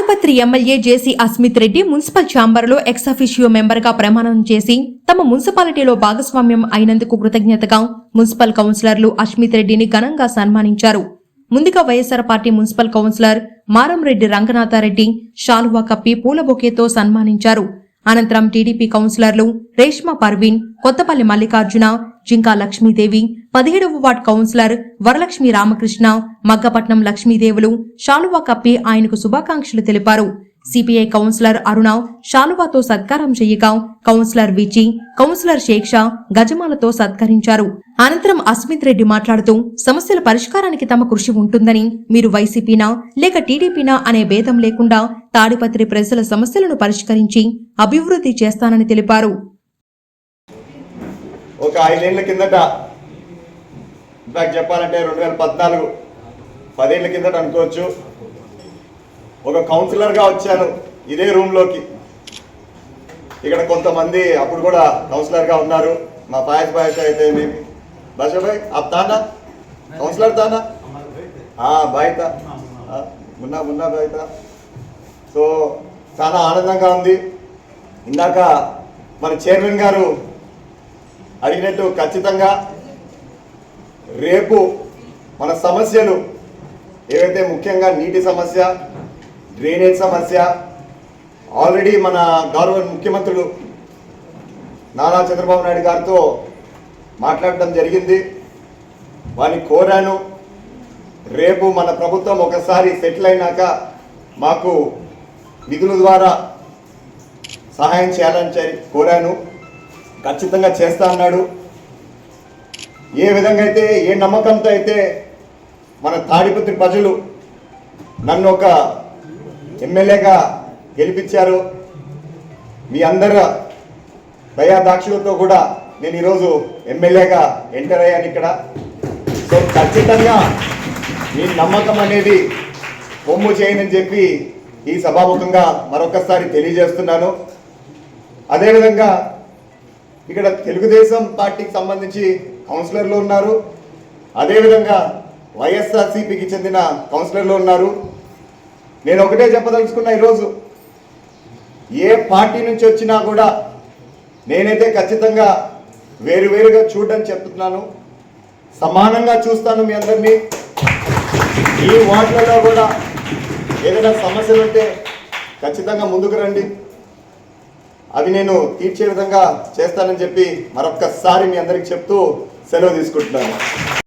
Tadipatri MLA JC Asmit Reddy municipal ఛాంబర్లో ex officio member మెంబర్గా ప్రమాణం చేసి తమ మున్సిపాలిటీలో భాగస్వామ్యం అయినందుకు కృతజ్ఞతగా మున్సిపల్ కౌన్సిలర్లు అస్మిత్ రెడ్డిని ఘనంగా సన్మానించారు. ముందుగా YSR party municipal councillor Maramreddy Ranganathareddy షాల్వా కప్పి పూల బొకేతో సన్మానించారు. అనంతరం టీడీపీ కౌన్సిలర్లు రేష్మా పర్వీన్ కొత్తపల్లి మల్లికార్జున జింకా లక్ష్మీదేవి పదిహేడవ వార్డ్ కౌన్సిలర్ వరలక్ష్మి రామకృష్ణ మగ్గపట్నం లక్ష్మీదేవులు షాలువా కప్పి ఆయనకు శుభాకాంక్షలు తెలిపారు. సిపిఐ కౌన్సిలర్ అరుణ షాలువాతో సత్కారం చేయగా కౌన్సిలర్ విచి కౌన్సిలర్ షేక్షా గజమాలతో సత్కరించారు. అనంతరం అస్మిత్ రెడ్డి మాట్లాడుతూ సమస్యల పరిష్కారానికి తమ కృషి ఉంటుందని మీరు వైసీపీనా లేక టీడీపీనా అనే భేదం లేకుండా తాడిపత్రి ప్రజల సమస్యలను పరిష్కరించి అభివృద్ధి చేస్తానని తెలిపారు. ఒక ఐదేళ్ళ కిందట చెప్పాలంటే రెండు వేల పద్నాలుగు పదేళ్ళ కిందట అనుకోవచ్చు ఒక కౌన్సిలర్గా వచ్చాను ఇదే రూమ్లోకి ఇక్కడ కొంతమంది అప్పుడు కూడా కౌన్సిలర్గా ఉన్నారు. మా పాయస్ పాయస్ అయితే మేము బాషాభాయ్ ఆప్ తానా కౌన్సిలర్ తానా బాయ్ తా. ఆ, మున్నా మున్నా సో చాలా ఆనందంగా ఉంది. ఇందాక మన చైర్మన్ గారు అడిగినట్టు ఖచ్చితంగా రేపు మన సమస్యలు ఏవైతే ముఖ్యంగా నీటి సమస్య డ్రైనేజ్ సమస్య. ఆల్రెడీ మన గౌరవ ముఖ్యమంత్రులు నారా చంద్రబాబు నాయుడు గారితో మాట్లాడటం జరిగింది. వారిని కోరాను. రేపు మన ప్రభుత్వం ఒకసారి సెటిల్ అయినాక మాకు నిధుల ద్వారా సహాయం చేయాలని కోరాను. ఖచ్చితంగా చేస్తా అన్నాడు. ఏ విధంగా అయితే ఏ నమ్మకంతో అయితే మన తాడిపత్రి ప్రజలు నన్ను ఒక ఎమ్మెల్యేగా గెలిపించారు. మీ అందరి దయాదాక్షులతో కూడా నేను ఈరోజు ఎమ్మెల్యేగా ఎంటర్ అయ్యాను ఇక్కడ. సో ఖచ్చితంగా మీ నమ్మకం అనేది పొమ్ము చేయనని చెప్పి ఈ సభాముఖంగా మరొకసారి తెలియజేస్తున్నాను. అదేవిధంగా ఇక్కడ తెలుగుదేశం పార్టీకి సంబంధించి కౌన్సిలర్లు ఉన్నారు. అదేవిధంగా వైఎస్ఆర్సీపీకి చెందిన కౌన్సిలర్లు ఉన్నారు. నేను ఒకటే చెప్పదలుచుకున్నా ఈరోజు. ఏ పార్టీ నుంచి వచ్చినా కూడా నేనైతే ఖచ్చితంగా వేరువేరుగా చూడని చెప్తున్నాను. సమానంగా చూస్తాను మీ అందరినీ. ఈ వార్డులలో కూడా ఏదైనా సమస్యలు ఉంటే ఖచ్చితంగా ముందుకు రండి. అవి నేను తీర్చే విధంగా చేస్తానని చెప్పి మరొక్కసారి మీ అందరికి చెప్తూ సెలవు తీసుకుంటున్నాను.